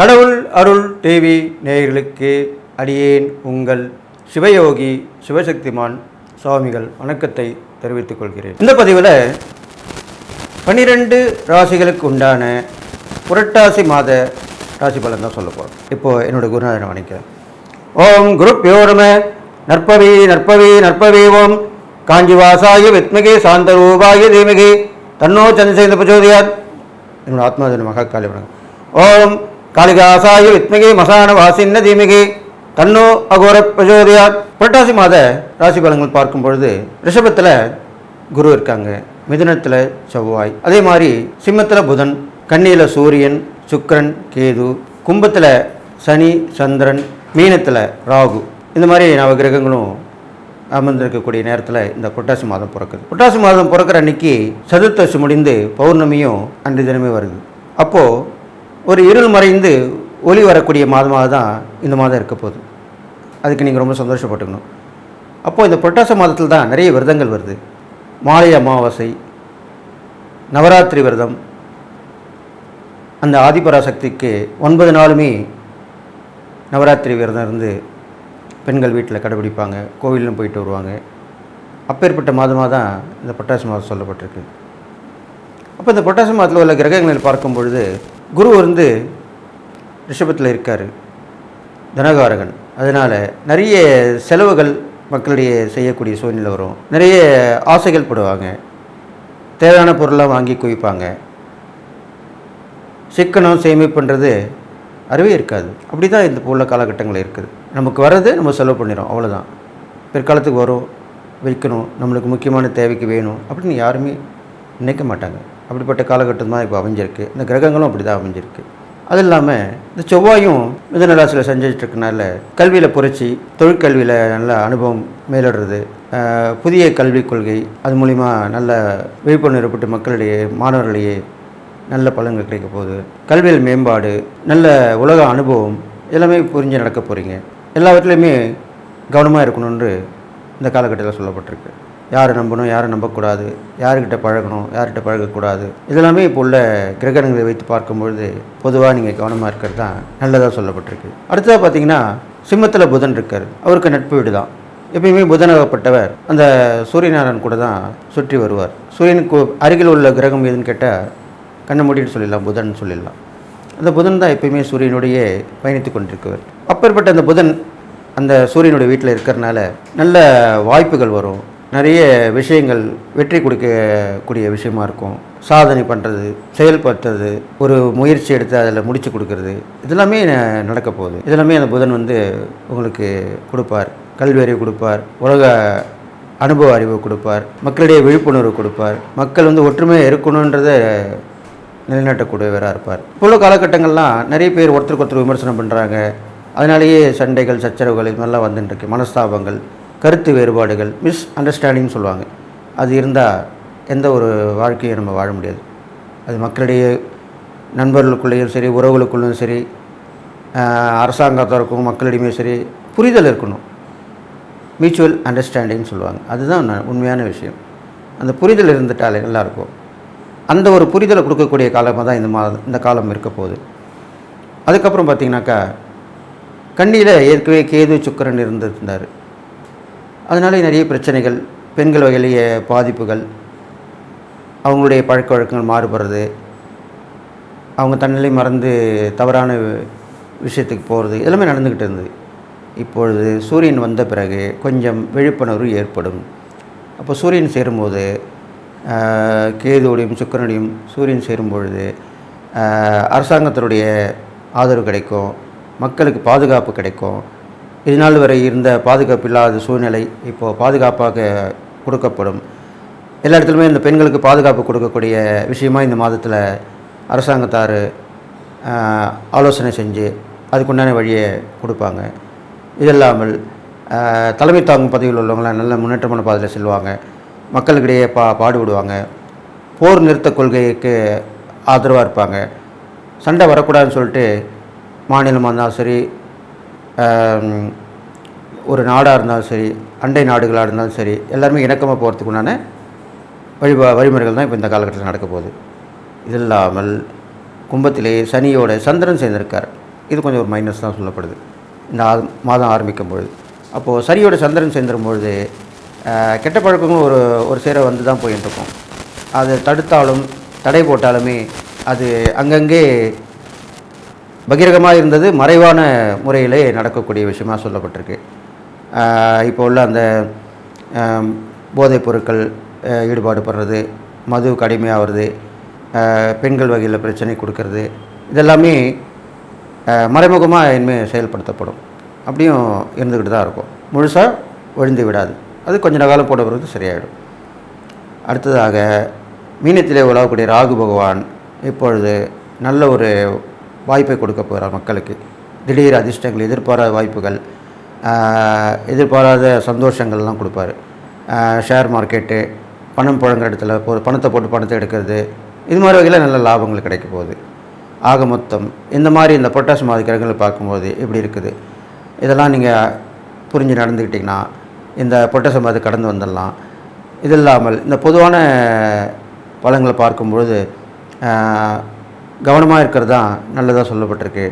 கடவுள் அருள் டிவி நேயர்களுக்கு அடியேன் உங்கள் சிவயோகி சிவசக்திமான் சுவாமிகள் வணக்கத்தை தெரிவித்துக் கொள்கிறேன். இந்த பதிவில் பன்னிரெண்டு ராசிகளுக்கு உண்டான புரட்டாசி மாத ராசி பலன் தான் சொல்ல போகிறோம் இப்போது என்னோட குருநாதனை வணக்கிறேன் ஓம் குருப் யோரம நற்பவி நற்பவி நற்பவி ஓம். காஞ்சிவாசாய வித்மகே சாந்தரூபாய தீமகி. தன்னோ சந்திரசேந்த பிரச்சோதியார் என்னோட ஆத்மாதன மகாக்காலி வணக்கம் ஓம் காளிதாசாய வித்மகே மசான வாசின்ன தீமிகே தன்னோ அகோர பிரச்சோதயாத் புரட்டாசி மாத ராசி பலங்கள் பார்க்கும் பொழுது ரிஷபத்தில் குரு இருக்காங்க. மிதுனத்தில் செவ்வாய். அதே மாதிரி சிம்மத்தில் புதன் கண்ணியில் சூரியன் சுக்கிரன் கேது கும்பத்தில் சனி சந்திரன் மீனத்தில் ராகு. இந்த மாதிரி நவகிரகங்களும் அமர்ந்திருக்கக்கூடிய நேரத்தில் இந்த புரட்டாசி மாதம் பிறக்குது. புரட்டாசி மாதம் பிறக்கிற அன்னைக்கு சதுர்த்தசி முடிந்து பௌர்ணமியும் அன்று தினமே வருது. அப்போது ஒரு இருள் மறைந்து ஒளி வரக்கூடிய மாதமாக தான் இந்த மாதம் இருக்க போகுது. அதுக்கு நீங்கள் ரொம்ப சந்தோஷப்பட்டுக்கணும். அப்போது இந்த புரட்டாசி மாதத்தில் தான் நிறைய விரதங்கள் வருது. மாலை அமாவாசை நவராத்திரி விரதம் அந்த ஆதிபராசக்திக்கு ஒன்பது நாளுமே நவராத்திரி விரதம் இருந்து பெண்கள் வீட்டில் கடைபிடிப்பாங்க. கோவிலும் போயிட்டு வருவாங்க. அப்பேற்பட்ட மாதமாக தான் இந்த புரட்டாசி மாதம் சொல்லப்பட்டிருக்கு. அப்போ இந்த புரட்டாசி மாதத்தில் உள்ள கிரகங்களை பார்க்கும் பொழுது குரு வந்து ரிஷபத்தில் இருக்கார் தனகாரகன். அதனால் நிறைய செலவுகள் மக்களிடையே செய்யக்கூடிய சூழ்நிலை வரும். நிறைய ஆசைகள் படுவாங்க. தேவையான பொருளாக வாங்கி குவிப்பாங்க. சிக்கனம் சேமிப்புன்றது அறவே இருக்காது. அப்படி தான் இந்த உள்ள காலகட்டங்கள் இருக்குது. நமக்கு வர்றது நம்ம செலவு பண்ணிடும் அவ்வளோதான் பிற்காலத்துக்கு வரும் விற்கணும் நம்மளுக்கு முக்கியமான தேவைக்கு வேணும் அப்படின்னு யாருமே நினைக்க மாட்டாங்க. அப்படிப்பட்ட காலகட்டம் தான் இப்போ அமைஞ்சிருக்கு. இந்த கிரகங்களும் அப்படி தான் அமைஞ்சிருக்கு. அது இல்லாமல் இந்த செவ்வாயும் மிதனராசியில் செஞ்சுட்டு கல்வியில் புரட்சி தொழிற்கல்வியில் நல்ல அனுபவம் மேலிடுறது. புதிய கல்விக் கொள்கை அது மூலிமா நல்ல விழிப்புணர்வு ஏற்பட்டு மக்களிடையே மாணவர்களிடையே நல்ல பலன்கள் கிடைக்க போகுது. கல்வியில் மேம்பாடு நல்ல உலக அனுபவம் எல்லாமே புரிஞ்சு நடக்க போகிறீங்க எல்லாவற்றிலையுமே கவனமாக இருக்கணும்னு இந்த காலகட்டத்தில் சொல்லப்பட்டிருக்கு. யாரை நம்பணும் யாரை நம்பக்கூடாது யாருக்கிட்ட பழகணும் யார்கிட்ட பழகக்கூடாது. இதெல்லாமே இப்போ உள்ள கிரகணங்களை வைத்து பார்க்கும்பொழுது பொதுவாக நீங்கள் கவனமாக இருக்கிறது தான் நல்லதாக சொல்லப்பட்டிருக்கு. அடுத்ததாக பார்த்தீங்கன்னா சிம்மத்தில் புதன் இருக்கார். அவருக்கு நட்பு வீடு தான் எப்பயுமே புதனாகப்பட்டவர் அந்த சூரியநாராயணன் கூட தான் சுற்றி வருவார். சூரியனுக்கு அருகில் உள்ள கிரகம் எதுன்னு கேட்டால் கண்ணை மூடிட்டு சொல்லிடலாம் புதன் சொல்லிடலாம். அந்த புதன் தான் எப்பயுமே சூரியனுடைய பயணித்து கொண்டிருக்கவர். அப்பேற்பட்ட அந்த புதன் அந்த சூரியனுடைய வீட்டில் இருக்கிறனால நல்ல வாய்ப்புகள் வரும். நிறைய விஷயங்கள் வெற்றி கொடுக்கக்கூடிய விஷயமா இருக்கும். சாதனை பண்ணுறது செயல்படுத்துறது ஒரு முயற்சி எடுத்து அதில் முடிச்சு கொடுக்கறது இதெல்லாமே ந- நடக்க போகுது. இதெல்லாமே அந்த புதன் வந்து உங்களுக்கு கொடுப்பார். கல்வி அறிவு கொடுப்பார். உலக அனுபவ அறிவு கொடுப்பார். மக்களிடையே விழிப்புணர்வு கொடுப்பார். மக்கள் வந்து ஒற்றுமையாக இருக்கணுன்றதை நிலைநாட்டக்கூடியவராக இருப்பார். இப்போ உள்ள காலகட்டங்கள்லாம் நிறைய பேர் ஒருத்தருக்கு ஒருத்தர் விமர்சனம் பண்ணுறாங்க அதனாலேயே சண்டைகள் சச்சரவுகள் இது மாதிரிலாம் வந்துட்டுருக்கு. மனஸ்தாபங்கள். கருத்து வேறுபாடுகள் மிஸ் அண்டர்ஸ்டாண்டிங்னு சொல்லுவாங்க. அது இருந்தால் எந்த ஒரு வாழ்க்கையும் நம்ம வாழ முடியாது. அது மக்களிடையே நண்பர்களுக்குள்ளேயும் சரி உறவுகளுக்குள்ளேயும் சரி அரசாங்கத்திற்கும் மக்களிடையுமே சரி புரிதல் இருக்கணும். மியூச்சுவல் அண்டர்ஸ்டாண்டிங்னு சொல்லுவாங்க. அதுதான் உண்மையான விஷயம். அந்த புரிதல் இருந்துட்டாலே நல்லாயிருக்கும் அந்த ஒரு புரிதலை கொடுக்கக்கூடிய காலமாக தான் இந்த மாதம் இந்த காலம் இருக்க போகுது. அதுக்கப்புறம் பார்த்தீங்கன்னாக்கா கண்ணியில் ஏற்கனவே கேது சுக்கரன் இருந்திருந்தார். அதனால நிறைய பிரச்சனைகள் பெண்கள் வகையிலேயே பாதிப்புகள் அவங்களுடைய பழக்க வழக்கங்கள் மாறுபடுறது அவங்க தன்னிலை மறந்து தவறான விஷயத்துக்கு போகிறது எல்லாமே நடந்துக்கிட்டு இருந்தது. இப்பொழுது சூரியன் வந்த பிறகு கொஞ்சம் விழிப்புணர்வு ஏற்படும். அப்போ சூரியன் சேரும்போது கேதுவோடையும் சுக்கரனுடையும் சூரியன் சேரும் பொழுது அரசாங்கத்தினுடைய ஆதரவு கிடைக்கும் மக்களுக்கு பாதுகாப்பு கிடைக்கும் இதனால் வரை இருந்த பாதுகாப்பு இல்லாத சூழ்நிலை இப்போது பாதுகாப்பாக கொடுக்கப்படும். எல்லா இடத்துலையுமே இந்த பெண்களுக்கு பாதுகாப்பு கொடுக்கக்கூடிய விஷயமா இந்த மாதத்தில் அரசாங்கத்தார் ஆலோசனை செஞ்சு அதுக்குண்டான வழியை கொடுப்பாங்க. இது இல்லாமல் தலைமை தாங்கும் பதவியில் உள்ளவங்களாம் நல்ல முன்னேற்றமான பாதையில் செல்வாங்க. மக்களுக்கிடையே பா பாடுபடுவாங்க. போர் நிறுத்த கொள்கைக்கு ஆதரவாக இருப்பாங்க. சண்டை வரக்கூடாதுன்னு சொல்லிட்டு மாநிலமாக இருந்தாலும் சரி ஒரு நாடாக இருந்தாலும் சரி அண்டை நாடுகளாக இருந்தாலும் சரி எல்லாருமே இணக்கமாக போகிறதுக்கு உண்டான வழி வழிமுறைகள் தான் இப்போ இந்த காலகட்டத்தில் நடக்க போகுது. இது இல்லாமல் கும்பத்திலே சனியோட சந்திரன் சேர்ந்திருக்கார். இது கொஞ்சம் ஒரு மைனஸ் தான் சொல்லப்படுது. இந்த மாதம் ஆரம்பிக்கும் பொழுது. அப்போது சனியோட சந்திரன் சேர்ந்துடும் பொழுது கெட்ட பழக்கங்களும் ஒரு ஒரு சேர வந்து தான் போயின்னு இருக்கும் அதை தடுத்தாலும் தடை போட்டாலுமே அது அங்கங்கே பகிரகமாக இருந்தது. மறைவான முறையிலே நடக்கக்கூடிய விஷயமாக சொல்லப்பட்டிருக்கு. இப்போ உள்ள அந்த போதைப் பொருட்கள் ஈடுபாடு படுறது மது கடுமையாகிறது பெண்கள் வகையில் பிரச்சனை கொடுக்கறது இதெல்லாமே மறைமுகமாக இனிமேல் செயல்படுத்தப்படும். அப்படியும் இருந்துக்கிட்டு தான் இருக்கும். முழுசாக ஒழிந்து விடாது. அது கொஞ்ச காலம் போட பிறகு சரியாயிடும். அடுத்ததாக மீனத்திலே உலகக்கூடிய ராகு பகவான் இப்பொழுது நல்ல ஒரு வாய்ப்பை கொடுக்க போகிறார் மக்களுக்கு. திடீர் அதிர்ஷ்டங்கள் எதிர்பாராத வாய்ப்புகள் எதிர்பாராத சந்தோஷங்கள்லாம் கொடுப்பாரு. ஷேர் மார்க்கெட்டு பணம் புழங்குற இடத்துல போ பணத்தை போட்டு பணத்தை எடுக்கிறது இது மாதிரி வகையில் நல்ல லாபங்கள் கிடைக்க போகுது. ஆக மொத்தம் இந்த மாதிரி இந்த பொட்டாசு மாதிரி கிரகங்களை பார்க்கும்போது எப்படி இருக்குது? இதெல்லாம் நீங்கள் புரிஞ்சு நடந்துக்கிட்டிங்கன்னா இந்த பொட்டாசு மாதிரி கடந்து வந்துடலாம். இது இல்லாமல் இந்த பொதுவான பழங்களை பார்க்கும்பொழுது கவனமாக இருக்கிறது தான் நல்லதாக சொல்லப்பட்டிருக்கு.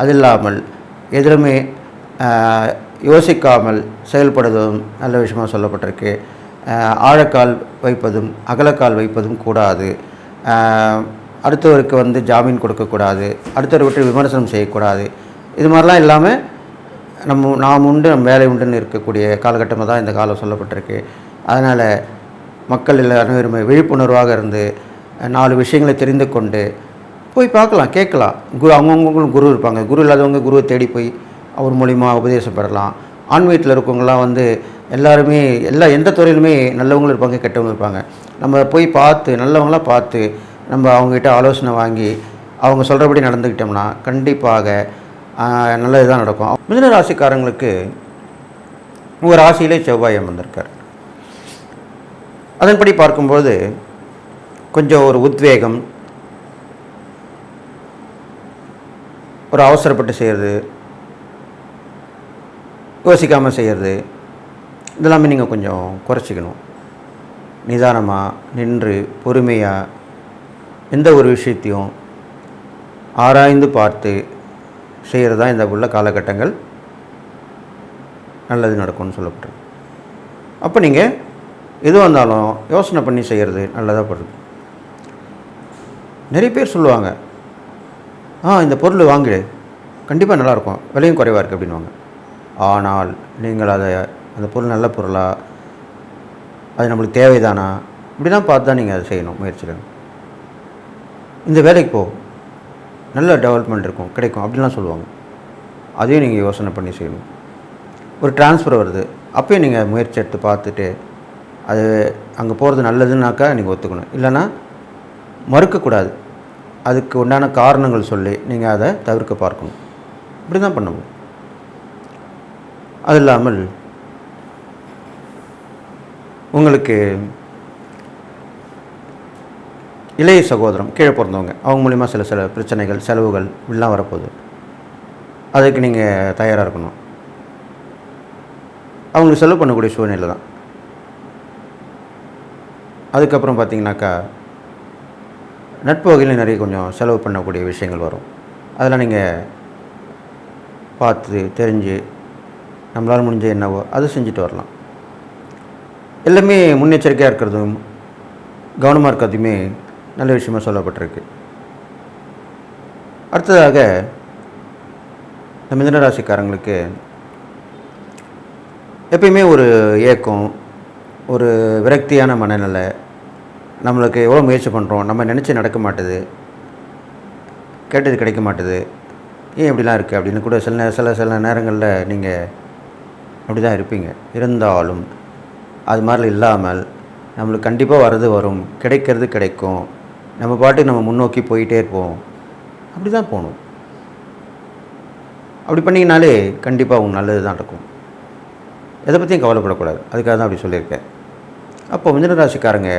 அது இல்லாமல் எதிலுமே யோசிக்காமல் செயல்படுவதும் நல்ல விஷயமாக சொல்லப்பட்டிருக்கு. ஆழக்கால் வைப்பதும் அகலக்கால் வைப்பதும் கூடாது. அடுத்தவருக்கு வந்து ஜாமீன் கொடுக்கக்கூடாது. அடுத்தவரை விட்டு விமர்சனம் செய்யக்கூடாது. இது மாதிரிலாம் இல்லாமல் நம்ம நாம் உண்டு நம்ம வேலை உண்டுன்னு இருக்கக்கூடிய காலகட்டமாக தான் இந்த காலம் சொல்லப்பட்டிருக்கு. அதனால் மக்கள் இல்லை அனைவருமே விழிப்புணர்வாக இருந்து நாலு விஷயங்களை தெரிந்து கொண்டு போய் பார்க்கலாம் கேட்கலாம். குரு அவங்கவுங்களும் குரு இருப்பாங்க. குரு இல்லாதவங்க குருவை தேடி போய் அவர் மூலிமா உபதேசம் பெறலாம். ஆன்மீகத்தில் இருக்கவங்களாம் வந்து எல்லாருமே எல்லா எந்த துறையிலுமே நல்லவங்களும் இருப்பாங்க கெட்டவங்களும் இருப்பாங்க. நம்ம போய் பார்த்து நல்லவங்களாம் பார்த்து நம்ம அவங்ககிட்ட ஆலோசனை வாங்கி அவங்க சொல்கிறபடி நடந்துக்கிட்டோம்னா கண்டிப்பாக நல்லது தான் நடக்கும். மிதன ராசிக்காரங்களுக்கு உங்கள் ராசியிலே செவ்வாய் அமர்ந்திருக்கார் அதன்படி பார்க்கும்போது கொஞ்சம் ஒரு உத்வேகம் ஒரு அவசரப்பட்டு செய்கிறது யோசிக்காமல் செய்கிறது இதெல்லாமே நீங்கள் கொஞ்சம் குறைச்சிக்கணும். நிதானமாக நின்று பொறுமையாக எந்த ஒரு விஷயத்தையும் ஆராய்ந்து பார்த்து செய்கிறது தான் இந்த உள்ள காலகட்டங்கள். நல்லது நடக்கும்னு சொல்லப்பட்டிருக்கு. அப்போ நீங்கள் எதுவாக இருந்தாலும் யோசனை பண்ணி செய்கிறது நல்லதாக படுது நிறைய பேர் சொல்லுவாங்க ஆ இந்த பொருள் வாங்கிடு. கண்டிப்பாக நல்லாயிருக்கும். விலையும் குறைவாக இருக்குது அப்படின்வாங்க ஆனால் நீங்கள் அதை அந்த பொருள் நல்ல பொருளா அது நம்மளுக்கு தேவைதானா? இப்படிலாம் பார்த்து தான் நீங்கள் அதை செய்யணும் முயற்சியில் இந்த வேலைக்கு போ. நல்ல டெவலப்மெண்ட் இருக்கும் கிடைக்கும் அப்படிலாம் சொல்லுவாங்க. அதையும் நீங்கள் யோசனை பண்ணி செய்யணும். ஒரு டிரான்ஸ்ஃபர் வருது. அப்பயும் நீங்கள் முயற்சி எடுத்து பார்த்துட்டு அது அங்கே போகிறது நல்லதுன்னாக்கா நீங்கள் ஒத்துக்கணும். இல்லைன்னா மறுக்கக்கூடாது. அதுக்கு உண்டான காரணங்கள் சொல்லி நீங்கள் அதை தவிர்க்க பார்க்கணும். இப்படி தான் பண்ணணும். அது இல்லாமல் உங்களுக்கு இளைய சகோதரம் கீழே பிறந்தவங்க அவங்க மூலிமா சில சில பிரச்சனைகள் செலவுகள் இப்படிலாம் வரப்போகுது. அதுக்கு நீங்கள் தயாராக இருக்கணும். அவங்களுக்கு செலவு பண்ணக்கூடிய சூழ்நிலை தான் அதுக்கப்புறம் பார்த்தீங்கன்னாக்கா நட்பு வகையில் நிறைய கொஞ்சம் செலவு பண்ணக்கூடிய விஷயங்கள் வரும். அதெல்லாம் நீங்கள் பார்த்து தெரிஞ்சு நம்மளால் முடிஞ்ச என்னவோ அது செஞ்சுட்டு வரலாம். எல்லாமே முன்னெச்சரிக்கையாக இருக்கிறதும் கவனமாக இருக்கிறதுமே நல்ல விஷயமா சொல்லப்பட்டிருக்கு. அடுத்ததாக இந்த மிதன ராசிக்காரங்களுக்கு எப்பயுமே ஒரு ஏக்கம் ஒரு விரக்தியான மனநிலை நம்மளுக்கு எவ்வளோ முயற்சி பண்ணுறோம் நம்ம நினச்சி நடக்க மாட்டுது கேட்டது கிடைக்க மாட்டுது ஏன் இப்படிலாம் இருக்குது அப்படின்னு கூட சில சில சில நேரங்களில் நீங்கள் அப்படி தான் இருப்பீங்க. இருந்தாலும் அது மாதிரி இல்லாமல் நம்மளுக்கு கண்டிப்பாக வர்றது வரும் கிடைக்கிறது கிடைக்கும் நம்ம பாட்டுக்கு நம்ம முன்னோக்கி போயிட்டே இருப்போம் அப்படி தான் போகணும். அப்படி பண்ணிங்கனாலே கண்டிப்பாக உங்களுக்கு நல்லது தான் நடக்கும். எதை பற்றியும் கவலைப்படக்கூடாது. அதுக்காக தான் அப்படி சொல்லியிருக்கேன். அப்போ மிதுன ராசிக்காரங்க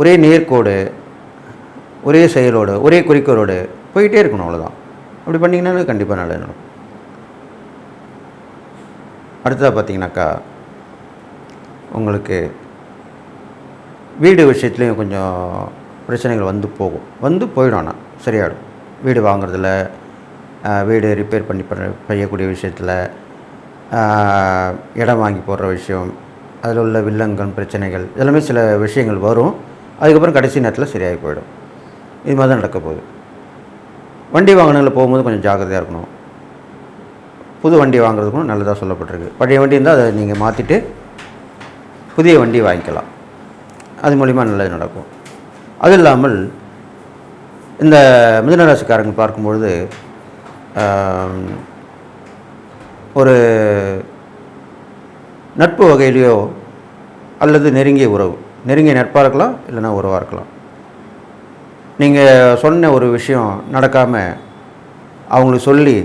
ஒரே நேர்கோடு ஒரே செயலோடு ஒரே குறிக்கோளோடு போயிட்டே இருக்கணும் அவ்வளோதான் அப்படி பண்ணிங்கன்னா கண்டிப்பாக நல்லது நடக்கும். அடுத்ததாக பார்த்தீங்கன்னாக்கா உங்களுக்கு வீடு விஷயத்துலையும் கொஞ்சம் பிரச்சனைகள் வந்து போகும். வந்து போயிடும் ஆனால் சரியாயிடும். வீடு வாங்குறதில் வீடு ரிப்பேர் பண்ணி பண்ண செய்யக்கூடிய விஷயத்தில் இடம் வாங்கி போடுற விஷயம் அதில் உள்ள வில்லங்கன் பிரச்சனைகள் இதெல்லாமே சில விஷயங்கள் வரும். அதுக்கப்புறம் கடைசி நேரத்தில் சரியாகி போயிடும். இது மாதிரி தான் நடக்க போகுது. வண்டி வாகனங்களில் போகும்போது கொஞ்சம் ஜாக்கிரதையாக இருக்கணும். புது வண்டி வாங்குறதுக்கும் நல்லதாக சொல்லப்பட்டிருக்கு. பழைய வண்டி இருந்தால் அதை நீங்கள் மாற்றிட்டு புதிய வண்டி வாங்கிக்கலாம். அது மூலிமா நல்லது நடக்கும். அது இல்லாமல் இந்த மிதனராசிக்காரங்க பார்க்கும்பொழுது ஒரு நட்பு வகையிலையோ அல்லது நெருங்கிய உறவு நெருங்கிய நட்பாக இருக்கலாம் இல்லைன்னா உறவாக இருக்கலாம் நீங்கள் சொன்ன ஒரு விஷயம் நடக்காமல் அவங்களுக்கு சொல்லி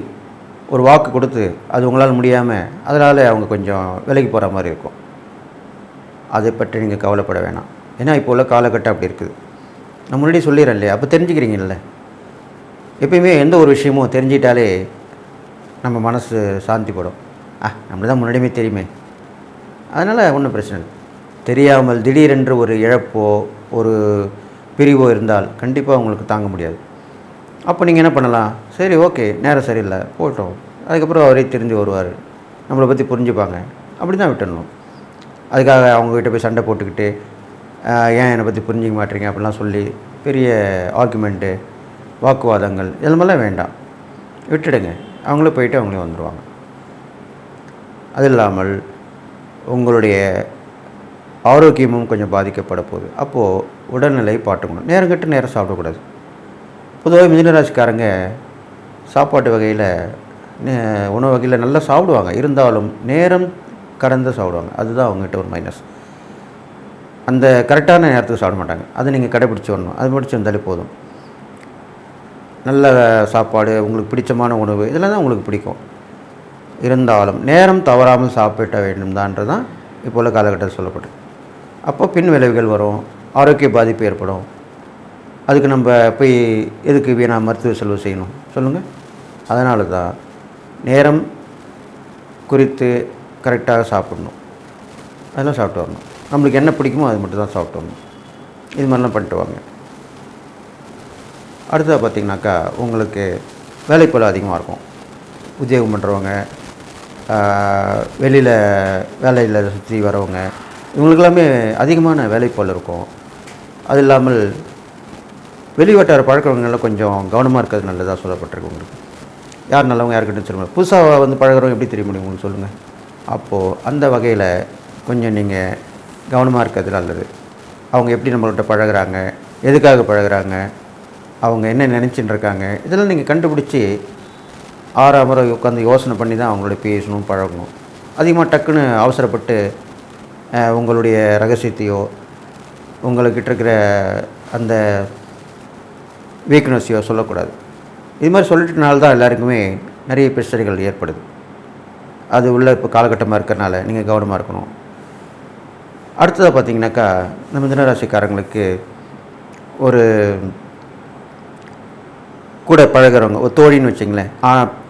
ஒரு வாக்கு கொடுத்து அது உங்களால் முடியாமல் அதனால் அவங்க கொஞ்சம் விலைக்கு போகிற மாதிரி இருக்கும். அதை பற்றி நீங்கள் கவலைப்பட வேணாம். ஏன்னா இப்போ உள்ள காலகட்டம் அப்படி இருக்குது. நான் முன்னாடி சொல்லிடுறேன் இல்லையா? அப்போ தெரிஞ்சுக்கிறீங்கல்ல? எப்பயுமே எந்த ஒரு விஷயமும் தெரிஞ்சிட்டாலே நம்ம மனசு சாந்திப்படும். ஆ நம்மளுக்கு தான் முன்னாடியுமே தெரியுமே. அதனால் ஒன்றும் பிரச்சனை இல்லை. தெரியாமல் திடீரென்று ஒரு இழப்போ ஒரு பிரிவோ இருந்தால் கண்டிப்பாக உங்களுக்கு தாங்க முடியாது. அப்போ நீங்கள் என்ன பண்ணலாம்? சரி ஓகே நேரம் சரியில்லை போட்டோம். அதுக்கப்புறம் அவரே தெரிஞ்சு வருவார். நம்மளை பற்றி புரிஞ்சுப்பாங்க. அப்படி தான் விட்டுடணும். அதுக்காக அவங்கக்கிட்ட போய் சண்டை போட்டுக்கிட்டு ஏன் என்னை பற்றி புரிஞ்சிக்க மாட்டீங்க? அப்படிலாம் சொல்லி பெரிய ஆர்குமெண்ட்டு வாக்குவாதங்கள் இதெல்லாமெல்லாம் வேண்டாம். விட்டுடுங்க. அவங்களே போயிட்டு அவங்களே வந்துடுவாங்க அது இல்லாமல் உங்களுடைய ஆரோக்கியமும் கொஞ்சம் பாதிக்கப்பட போகுது. அப்போது உடல்நிலை பார்த்துக்கணும் நேரம் கட்டு நேரம் சாப்பிடக்கூடாது. பொதுவாக மிதனராசிக்காரங்க சாப்பாட்டு வகையில் உணவு வகையில் நல்லா சாப்பிடுவாங்க. இருந்தாலும் நேரம் கடந்து சாப்பிடுவாங்க. அதுதான் அவங்ககிட்ட ஒரு மைனஸ் அந்த கரெக்டான நேரத்துக்கு சாப்பிட மாட்டாங்க. அதை நீங்கள் கடைப்பிடிச்சி வரணும். அது முடிச்சு வந்தாலே போதும். நல்ல சாப்பாடு உங்களுக்கு பிடிச்சமான உணவு இதெல்லாம் தான் உங்களுக்கு பிடிக்கும். இருந்தாலும் நேரம் தவறாமல் சாப்பிட வேண்டும் தான்றது தான் இப்போ உள்ள காலகட்டத்தில் சொல்லப்படும் அப்போ பின் விளைவுகள் வரும். ஆரோக்கிய பாதிப்பு ஏற்படும். அதுக்கு நம்ம போய் எதுக்கு வீணாக மருத்துவ செலவு செய்யணும்? சொல்லுங்கள் அதனால தான் நேரம் குறித்து கரெக்டாக சாப்பிடணும். அதெல்லாம் சாப்பிட்டு வரணும். நம்மளுக்கு என்ன பிடிக்குமோ அது மட்டும் தான் சாப்பிட்டு வரணும். இது மாதிரிலாம் பண்ணிட்டு வாங்க. அடுத்தது பார்த்திங்கனாக்கா உங்களுக்கு வேலைப்பளு அதிகமாக இருக்கும். உத்தியோகம் பண்ணுறவங்க வெளியில் வேலையில் சுற்றி வரவங்க இவங்களுக்கெல்லாமே அதிகமான வேலைப்பளு இருக்கும். அது இல்லாமல் வெளிவட்டார வட்டார கொஞ்சம் கவனமாக இருக்கிறது நல்லதாக சொல்லப்பட்டிருக்கு உங்களுக்கு. யார் நல்லவங்க யாருக்கிட்ட சொல்லுங்கள் புதுசாக வந்து பழகிறவங்க எப்படி தெரிய முடியும் உங்களுக்கு சொல்லுங்கள் அப்போது அந்த வகையில் கொஞ்சம் நீங்கள் கவனமாக இருக்கிறது நல்லது. அவங்க எப்படி நம்மள்கிட்ட பழகுறாங்க எதுக்காக பழகுறாங்க அவங்க என்ன நினச்சிட்டு இருக்காங்க இதெல்லாம் நீங்கள் கண்டுபிடிச்சி ஆறாம் முறை உட்காந்து யோசனை பண்ணி தான் அவங்களோட பேசணும் பழகணும். அதிகமாக டக்குன்னு அவசரப்பட்டு உங்களுடைய ரகசியத்தையோ உங்கள்கிட்ட இருக்கிற அந்த வீக்னஸையோ சொல்லக்கூடாது. இது மாதிரி சொல்லிட்டனால தான் எல்லாருக்குமே நிறைய பிரச்சனைகள் ஏற்படுது. அது உள்ள இப்போ காலகட்டமாக இருக்கிறனால நீங்கள் கவனமாக இருக்கணும். அடுத்ததாக பார்த்தீங்கன்னாக்கா நம்ம தினராசிக்காரங்களுக்கு ஒரு கூட பழகுறவங்க ஒரு தோழின்னு வச்சிங்களேன்.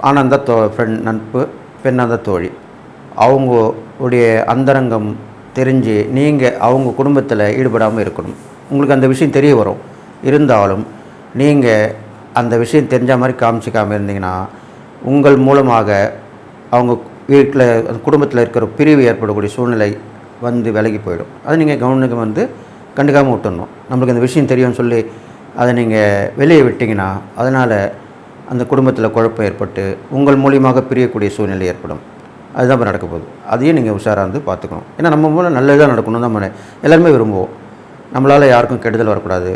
ஆனந்த தோ ஃப்ரெண்ட் நட்பு பெண்ணாந்த தோழி. அவங்க உடைய அந்தரங்கம் தெரிஞ்சு நீங்கள் அவங்க குடும்பத்தில் ஈடுபடாமல் இருக்கணும். உங்களுக்கு அந்த விஷயம் தெரிய வரும். இருந்தாலும் நீங்கள் அந்த விஷயம் தெரிஞ்ச மாதிரி காமிச்சிக்காமல் இருந்தீங்கன்னா உங்கள் மூலமாக அவங்க வீட்டில் குடும்பத்தில் இருக்கிற பிரிவு ஏற்படக்கூடிய சூழ்நிலை வந்து விலகி போயிடும். அதை நீங்கள் கவனிக்க வந்து கண்டுக்காமல் விட்டுடணும் நம்மளுக்கு அந்த விஷயம் தெரியும்னு சொல்லி அதை நீங்கள் வெளியே விட்டிங்கன்னா அதனால் அந்த குடும்பத்தில் குழப்பம் ஏற்பட்டு உங்கள் மூலியமாக பிரியக்கூடிய சூழ்நிலை ஏற்படும். அதுதான் இப்போ நடக்க போகுது. அதையும் நீங்கள் உஷாராக இருந்து பார்த்துக்கணும். ஏன்னா நம்ம மூலம் நல்லதாக நடக்கணும் தான் நம்ம எல்லாருமே விரும்புவோம். நம்மளால் யாருக்கும் கெடுதல் வரக்கூடாது.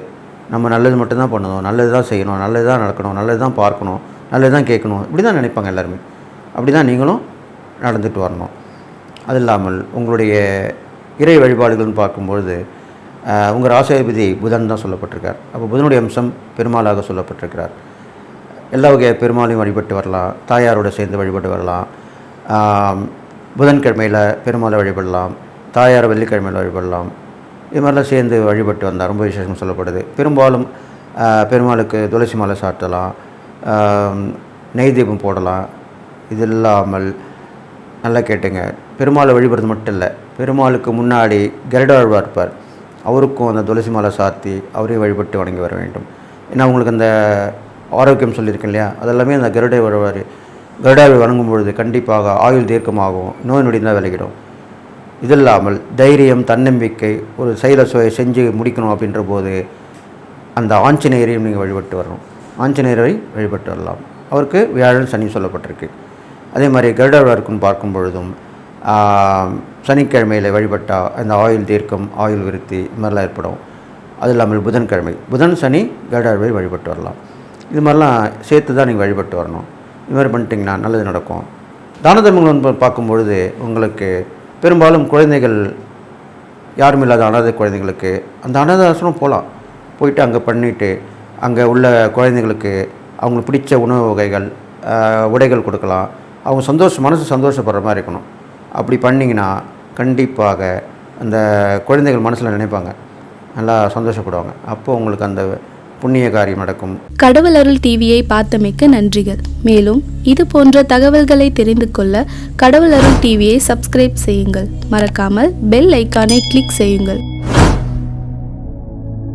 நம்ம நல்லது மட்டும்தான் பண்ணணும். நல்லது தான் செய்யணும். நல்லது தான் நடக்கணும். நல்லது தான் பார்க்கணும். நல்லது தான் கேட்கணும். இப்படி தான் நினைப்பாங்க எல்லாருமே. அப்படி தான் நீங்களும் நடந்துட்டு வரணும். அது இல்லாமல் உங்களுடைய இறை வழிபாடுகள்னு பார்க்கும்பொழுது உங்கள் ராசாதிபதி புதன் தான் சொல்லப்பட்டிருக்கார். அப்போ புதனுடைய அம்சம் பெருமாளாக சொல்லப்பட்டிருக்கிறார். எல்லா வகையாக பெருமாளையும் வழிபட்டு வரலாம். தாயாரோட சேர்ந்து வழிபட்டு வரலாம். புதன்கிழமையில் பெருமாளை வழிபடலாம் தாயார் வெள்ளிக்கிழமையில் வழிபடலாம். இது மாதிரிலாம் சேர்ந்து வழிபட்டு வந்தால் ரொம்ப விசேஷம் சொல்லப்படுது. பெரும்பாலும் பெருமாளுக்கு துளசி மாலை சாட்டலாம். நெய் தீபம் போடலாம். இது இல்லாமல் நல்லா கேட்டுங்க. பெருமாளை வழிபடுறது மட்டும் இல்லை. பெருமாளுக்கு முன்னாடி கருடாழ்வார் இருப்பார். அவருக்கும் அந்த துளசி மாலை சாத்தி அவரையும் வழிபட்டு வணங்கி வர வேண்டும். ஏன்னா அவங்களுக்கு அந்த ஆரோக்கியம் சொல்லியிருக்கேன் இல்லையா? அதெல்லாமே அந்த கருடை வருவார். கருடாவை வணங்கும் பொழுது கண்டிப்பாக ஆயுள் தீர்க்கமாகவும் நோய் நொடி தான் விலகிடும். இது இல்லாமல் தைரியம் தன்னம்பிக்கை ஒரு செயலை சுவையை செஞ்சு முடிக்கணும் அப்படின்ற போது அந்த ஆஞ்சநேயரையும் நீங்கள் வழிபட்டு வரணும். ஆஞ்சநேயரை வழிபட்டு வரலாம். அவருக்கு வியாழன் சனி சொல்லப்பட்டிருக்கு. அதே மாதிரி கருடவருக்குன்னு பார்க்கும் பொழுதும் சனிக்கிழமையில் வழிபட்டால் அந்த ஆயுள் தீர்க்கம் ஆயுள் விருத்தி இது மாதிரிலாம் ஏற்படும். அது இல்லாமல் புதன்கிழமை புதன் சனி கருடாவை வழிபட்டு வரலாம். இது மாதிரிலாம் சேர்த்து தான் நீங்கள் வழிபட்டு வரணும். இது மாதிரி பண்ணிட்டிங்கன்னா நல்லது நடக்கும். தான தர்மங்கள் வந்து பார்க்கும் பொழுது உங்களுக்கு பெரும்பாலும் குழந்தைகள் யாரும் இல்லாத அனாதை குழந்தைங்களுக்கு அந்த அனாதை ஆசிரமம் போகலாம். போயிட்டு அங்கே பண்ணிவிட்டு அங்கே உள்ள குழந்தைங்களுக்கு அவங்களுக்கு பிடிச்ச உணவு வகைகள் உடைகள் கொடுக்கலாம். அவங்க சந்தோஷம் மனசு சந்தோஷப்படுற மாதிரி இருக்கணும். அப்படி பண்ணிங்கன்னா கண்டிப்பாக அந்த குழந்தைகள் மனசில் நினைப்பாங்க. நல்லா சந்தோஷப்படுவாங்க. அப்போது உங்களுக்கு அந்த புண்ணிய காரியம் நடக்கும். கடவுள் அருள் டிவியை பார்த்தமைக்க நன்றிகள். மேலும் இது போன்ற தகவல்களை தெரிந்து கொள்ள கடவுள் அருள் டிவியை சப்ஸ்கிரைப் செய்யுங்கள். மறக்காமல் பெல் ஐக்கானை கிளிக் செய்யுங்கள்.